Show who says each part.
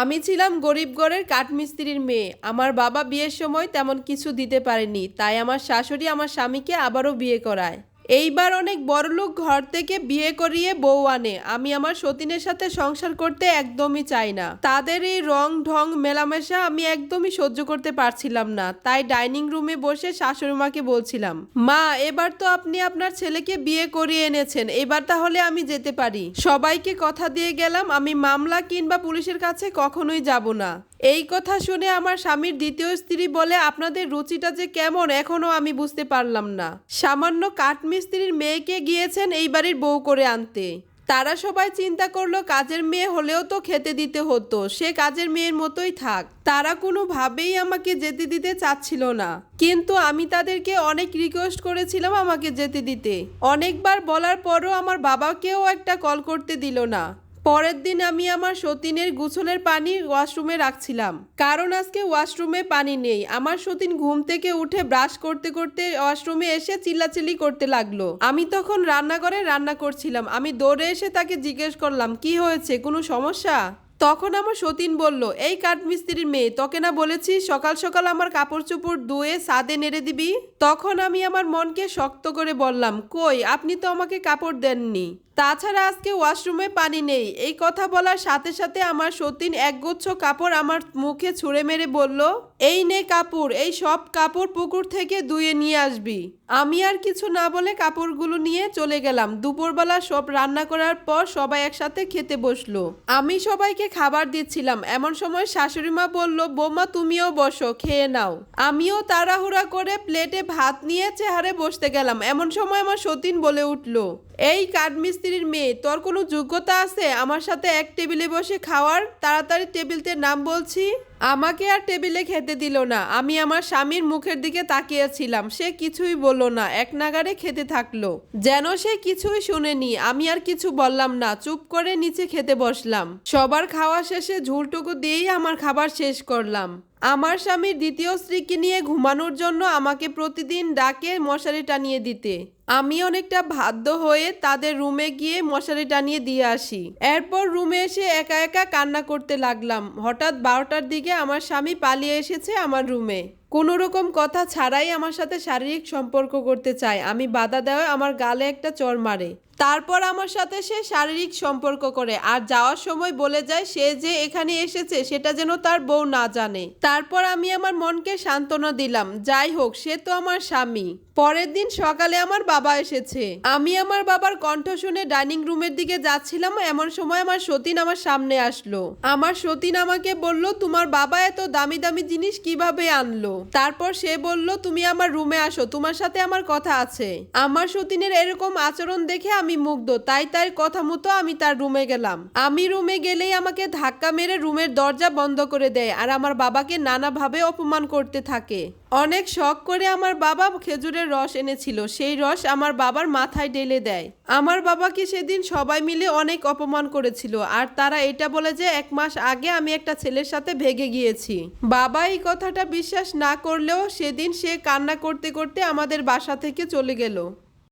Speaker 1: আমি ছিলাম গরিব কাঠমিস্ত্রির মেয়ে। আমার বাবা বিয়ের সময় তেমন কিছু দিতে পারেনি তাই আমার শাশুড়ি আমার স্বামীকে আবারও বিয়ে করায়। এইবার অনেক বড়লোক ঘর থেকে বিয়ে করিয়ে বউ আনে। আমি আমার সতীনের সাথে সংসার করতে একদমই চাই না। তাদের এই রং ঢং মেলামেশা আমি একদমই সহ্য করতে পারছিলাম না। তাই ডাইনিং রুমে বসে শাশুড়ি মাকে বলছিলাম, মা, এবার তো আপনি আপনার ছেলেকে বিয়ে করিয়ে এনেছেন, এবার তাহলে আমি যেতে পারি। সবাইকে কথা দিয়ে গেলাম, আমি মামলা কিংবা পুলিশের কাছে কখনোই যাব না। এই কথা শুনে আমার স্বামীর দ্বিতীয় স্ত্রী বলে, আপনাদের রুচিটা যে কেমন, এখনও আমি বুঝতে পারলাম না। সামান্য কাঠমিস্ত্রির মেয়েকে গিয়েছেন এই বাড়ির বউ করে আনতে। তারা সবাই চিন্তা করল, কাজের মেয়ে হলেও তো খেতে দিতে হতো, সে কাজের মেয়ের মতোই থাক। তারা কোনোভাবেই আমাকে যেতে দিতে চাচ্ছিল না। কিন্তু আমি তাদেরকে অনেক রিকোয়েস্ট করেছিলাম আমাকে যেতে দিতে। অনেকবার বলার পরও আমার বাবাকেও একটা কল করতে দিল না। পরের দিন আমি আমার সতীনের গোসলের পানি ওয়াশরুমে রাখছিলাম। কারণ আজকে ওয়াশরুমে পানি নেই। আমার সতীন ঘুম থেকে উঠে ব্রাশ করতে করতে ওয়াশরুমে এসে চিল্লাচিল্লি করতে লাগল। আমি তখন রান্নাঘরে রান্না করছিলাম। আমি দৌড়ে এসে তাকে জিজ্ঞেস করলাম, কি হয়েছে? কোনো সমস্যা? তখন আমার সতীন বলল, এই কাঠমিস্ত্রির মেয়ে, তোকে না বলেছি সকাল সকাল আমার কাপড় চোপড় ধুয়ে সাদে নেড়ে দিবি? তখন আমি আমার মনকে শক্ত করে বললাম, কই, আপনি তো আমাকে কাপড় দেননি। তাছাড়া আজকে ওয়াশরুমে পানি নেই। এই কথা বলার সাথে সাথে আমার সতীন একগুচ্ছ কাপড় আমার মুখে ছুঁড়ে মেরে বলল, এই নে কাপড়, এই সব কাপড় পুকুর থেকে ধুয়ে নিয়ে আসবি। আমি আর কিছু না বলে কাপড়গুলো নিয়ে চলে গেলাম। দুপুরবেলা সব রান্না করার পর সবাই একসাথে খেতে বসল। আমি সবাইকে খাবার দিচ্ছিলাম। এমন সময় শাশুড়ি মা বলল, বৌমা, তুমিও বসো, খেয়ে নাও। আমিও তাড়াহুড়া করে প্লেটে ভাত নিয়ে চেহারে বসতে গেলাম। এমন সময় আমার সতীন বলে উঠল এই কাঠমিস্ত্রির মেয়ে, তোর কোনো যোগ্যতা আছে? আমার সাথে এক টেবিলে বসে খাওয়ার? তাড়াতাড়ি টেবিলতে নাম বলছি? আমাকে আর টেবিলে খেতে দিল না। আমি আমার স্বামীর মুখের দিকে তাকিয়েছিলাম। সে কিছুই বলল না। এক নাগারে খেতে থাকল। যেন সে কিছুই শুনেনি। আমি আর কিছু বললাম না। চুপ করে নিচে খেতে বসলাম। সবার খাওয়া শেষে ঝুলটুকু দিয়েই আমার খাবার শেষ করলাম। আমার স্বামীর দ্বিতীয় স্ত্রীকে নিয়ে ঘুমানোর জন্য আমাকে প্রতিদিন ডাকে মশারি টানিয়ে দিতে। আমি অনেকটা বাধ্য হয়ে তাদের রুমে গিয়ে মশারি টানিয়ে দিয়ে আসি। এরপর রুমে এসে একা একা কান্না করতে লাগলাম। হঠাৎ বারোটার দিকে আমার স্বামী পালিয়ে এসেছে আমার রুমে। কোনো রকম কথা ছাড়াই আমার সাথে শারীরিক সম্পর্ক করতে চায়। আমি বাধা দেওয়ায় আমার গালে একটা চর মারে। তারপর আমার সাথে সে শারীরিক সম্পর্ক করে। আর যাওয়ার সময় বলে যায়, সে যে এখানে এসেছে, সেটা যেন তার বউ না জানে। তারপর আমি আমার মনকে সান্ত্বনা দিলাম, যাই হোক, সে তো আমার স্বামী। পরের দিন সকালে আমার বাবা এসেছে। আমি আমার বাবার কণ্ঠ শুনে ডাইনিং রুমের দিকে যাচ্ছিলাম। এমন সময় আমার সতীন আমার সামনে আসলো। আমার সতীন আমাকে বলল, তোমার বাবা এত দামি দামি জিনিস কীভাবে আনলো? তারপর সে বলল, তুমি আমার রুমে আসো, তোমার সাথে আমার কথা আছে। আমার সতীনের এরকম আচরণ দেখে আমি মুগ্ধ, তাই তার কথা মতো আমি তার রুমে গেলাম। আমি রুমে গেলেই আমাকে ধাক্কা মেরে রুমের দরজা বন্ধ করে দেয় আর আমার বাবাকে নানাভাবে অপমান করতে থাকে। অনেক শখ করে আমার বাবা খেজুরের রস এনেছিল। সেই রস আমার বাবার মাথায় ঢেলে দেয়। আমার বাবাকে সেদিন সবাই মিলে অনেক অপমান করেছিল। আর তারা এটা বলে যে, এক মাস আগে আমি একটা ছেলের সাথে ভেগে গিয়েছি। বাবা এই কথাটা বিশ্বাস না করলেও সেদিন সে কান্না করতে করতে আমাদের বাসা থেকে চলে গেল।